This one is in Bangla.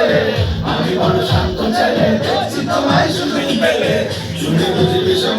পেলে আমি বড় শান্ত ছেলে দেখছি তোমায় শুধু পেলে শুনে বুঝি বিষম